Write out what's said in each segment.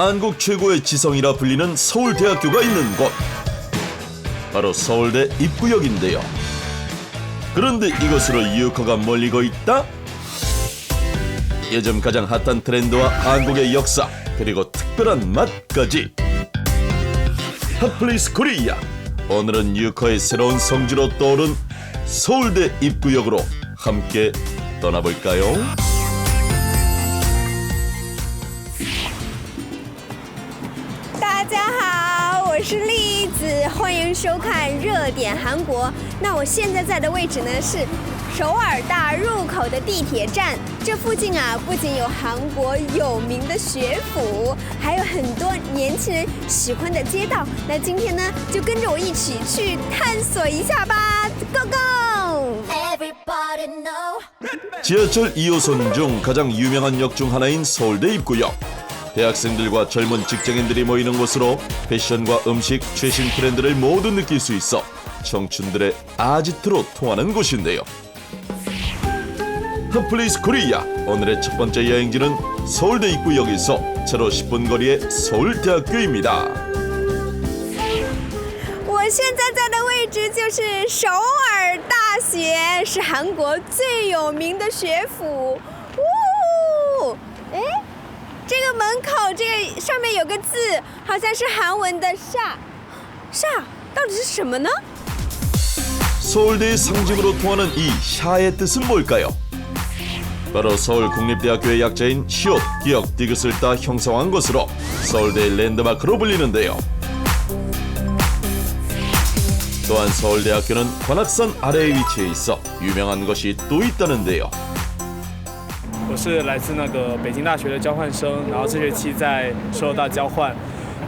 한국 최고의 지성이라 불리는 서울대학교가 있는 곳. 바로 서울대 입구역인데요. 그런데 이곳으로 유커가 몰리고 있다? 요즘 가장 핫한 트렌드와 한국의 역사 그리고 특별한 맛까지 핫플레이스 코리아 오늘은 유커의 새로운 성지로 떠오른 서울대 입구역으로 함께 떠나볼까요? 迎收看《热点韩国》。那我现在在的位置呢是首尔大入口的地铁站，这附近啊不仅有韩国有名的学府，还有很多年轻人喜欢的街道。那今天呢，就跟着我一起去探索一下吧，Go Go！ Everybody know. 지하철 2호선 중 가장 유명한 역 중 하나인 서울대 입구역. 대학생들과 젊은 직장인들이 모이는 곳으로 패션과 음식, 최신 트렌드를 모두 느낄 수 있어 청춘들의 아지트로 통하는 곳인데요. 핫플레이스 코리아 오늘의 첫 번째 여행지는 서울대 입구역에서 차로 10분 거리의 서울대학교입니다. 我现在在的位置就是首尔大学，是韩国最有名的学府。 门口这个上面有个字，好像是韩文的“厦”，厦到底是什么呢？ 서울대의 상징으로 통하는 이 샤의 뜻은 뭘까요? 바로 서울국립대학교의 약자인 시옷, 기역, 디귿을 따 형성한 것으로 서울대의 랜드마크로 불리는데요. 또한 서울대학교는 관악산 아래에 위치해 있어 유명한 것이 또 있다는데요. 我是来自那个北京大学的交换生，然后这学期在首尔大交换，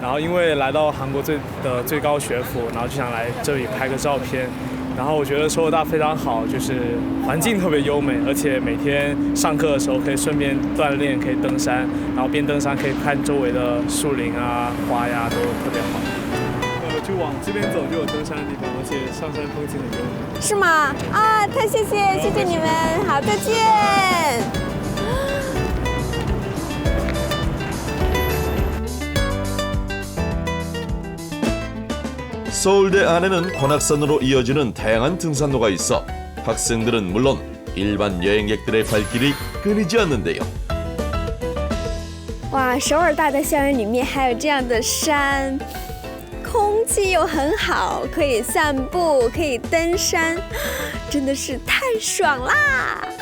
然后因为来到韩国最的最高学府，然后就想来这里拍个照片。然后我觉得首尔大非常好，就是环境特别优美，而且每天上课的时候可以顺便锻炼，可以登山，然后边登山可以看周围的树林啊、花呀，都特别好。呃，就往这边走就有登山的地方，而且上山风景很优美。是吗？啊，太谢谢，谢谢你们，好，再见。 서울대 안에는 관악산으로 이어지는 다양한 등산로가 있어 학생들은 물론 일반 여행객들의 발길이 끊이지 않는데요. 哇，首尔大的校园里面还有这样的山，空气又很好，可以散步，可以登山，真的是太爽啦！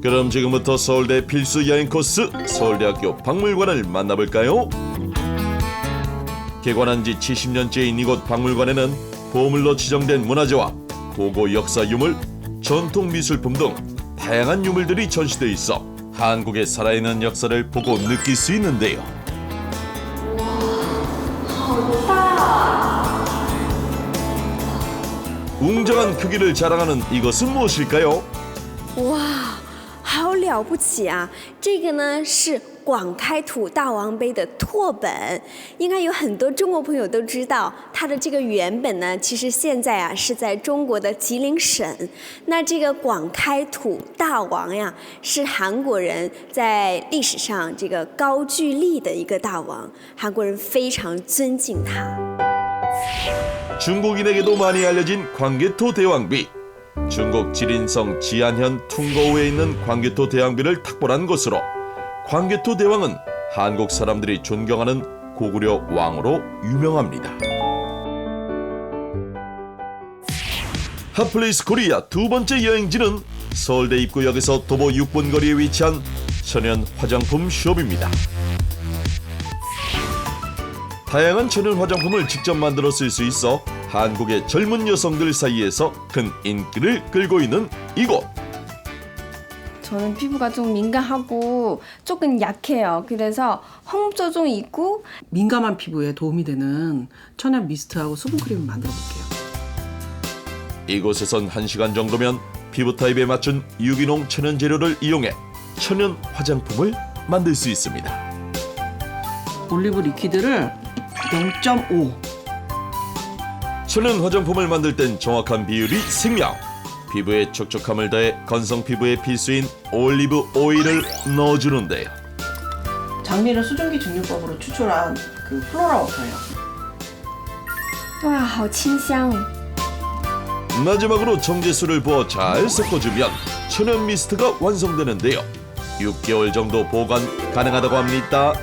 그럼 지금부터 서울대 필수 여행 코스 서울대학교 박물관을 만나볼까요? 개관한 지 70년째인 이곳 박물관에는 보물로 지정된 문화재와 고고 역사 유물, 전통 미술품 등 다양한 유물들이 전시돼 있어 한국의 살아있는 역사를 보고 느낄 수 있는데요. 웅장한 크기를 자랑하는 이것은 무엇일까요? 哇，好了不起啊！这个呢是广开土大王碑的拓本，应该有很多中国朋友都知道，它的这个原本呢，其实现在啊是在中国的吉林省。那这个广开土大王呀，是韩国人在历史上这个高句丽的一个大王，韩国人非常尊敬他。 중국인에게도 많이 알려진 광개토 대왕비. 중국 지린성 지안현 퉁거우에 있는 광개토 대왕비를 탁월한 것으로 광개토 대왕은 한국 사람들이 존경하는 고구려 왕으로 유명합니다. 핫플레이스 코리아 두 번째 여행지는 서울대 입구역에서 도보 6분 거리에 위치한 천연 화장품 숍입니다. 다양한 천연 화장품을 직접 만들어 쓸 수 있어 한국의 젊은 여성들 사이에서 큰 인기를 끌고 있는 이곳. 저는 피부가 좀 민감하고 조금 약해요. 그래서 홍조 좀 있고 민감한 피부에 도움이 되는 천연 미스트하고 수분 크림을 만들어 볼게요. 이곳에선 1시간 정도면 피부 타입에 맞춘 유기농 천연 재료를 이용해 천연 화장품을 만들 수 있습니다. 올리브 리퀴드를 0.5 천연 화장품을 만들 땐 정확한 비율이 생명. 피부에 촉촉함을 더해 건성 피부에 필수인 올리브 오일을 넣어주는데요. 장미를 수증기 증류법으로 추출한 그 플로라 워터예요. 哇，好清香！ 마지막으로 정제수를 부어 잘 섞어주면 천연 미스트가 완성되는데요. 6개월 정도 보관 가능하다고 합니다.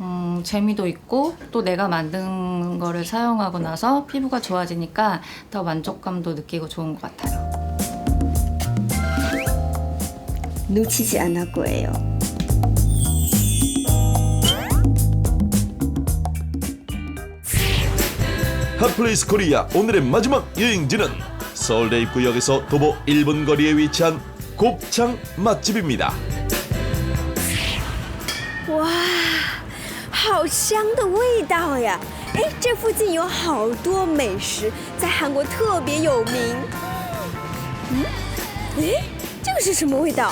음, 재미도 있고 또 내가 만든 거를 사용하고 나서 피부가 좋아지니까 더 만족감도 느끼고 좋은 것 같아요. 놓치지 않을 거예요. 핫플레이스 코리아 오늘의 마지막 여행지는 서울 대 입구역에서 도보 1분 거리에 위치한 곱창 맛집입니다. 好香的味道呀！哎，这附近有好多美食，在韩国特别有名。嗯，哎，这个是什么味道？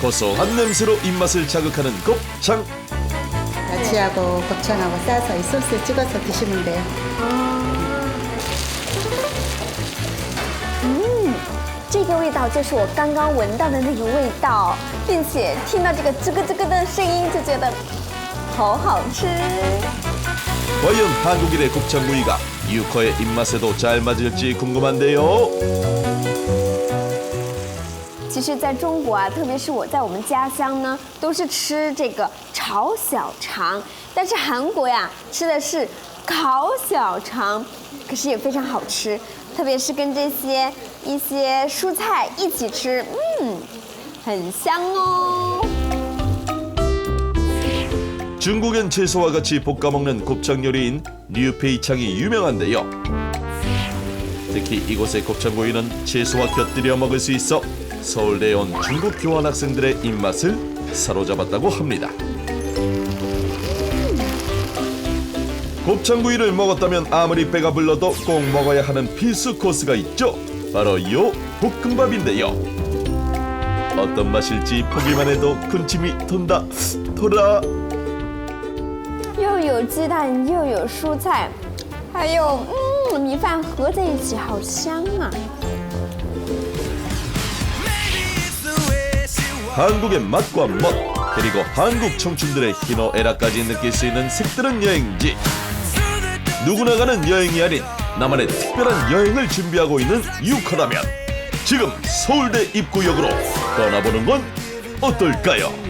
고소한 냄새로 입맛을 자극하는 곱창 야채하고 곱창하고 싸서 이 소스에 찍어서 드시면 돼요. 这个味道就是我刚刚闻到的那个味道，并且听到这个吱咯吱咯的声音，就觉得好好吃。 과연 한국인의 곱창구이가 유커의 입맛에도 잘 맞을지 궁금한데요. 其实，在中国啊，特别是我在我们家乡呢，都是吃这个炒小肠，但是韩国呀，吃的是烤小肠，可是也非常好吃，特别是跟这些 一些蔬菜一起吃，嗯，很香哦。 중국엔 채소와 같이 볶아 먹는 곱창 요리인 뉴페이창이 유명한데요. 특히 이곳의 곱창구이는 채소와 곁들여 먹을 수 있어 서울대에 온 중국 교환 학생들의 입맛을 사로잡았다고 합니다. 곱창구이를 먹었다면 아무리 배가 불러도 꼭 먹어야 하는 필수 코스가 있죠. 바로 요 볶음밥인데요. 어떤 맛일지 보기만 해도 군침이 돈다 돌아. 又有鸡蛋，又有蔬菜，还有嗯米饭合在一起，好香啊！ 한국의 맛과 멋 그리고 한국 청춘들의 희노애락까지 느낄 수 있는 색다른 여행지 누구나 가는 여행이 아닌 나만의 특별한 여행을 준비하고 있는 유커라면 지금 서울대 입구역으로 떠나보는 건 어떨까요?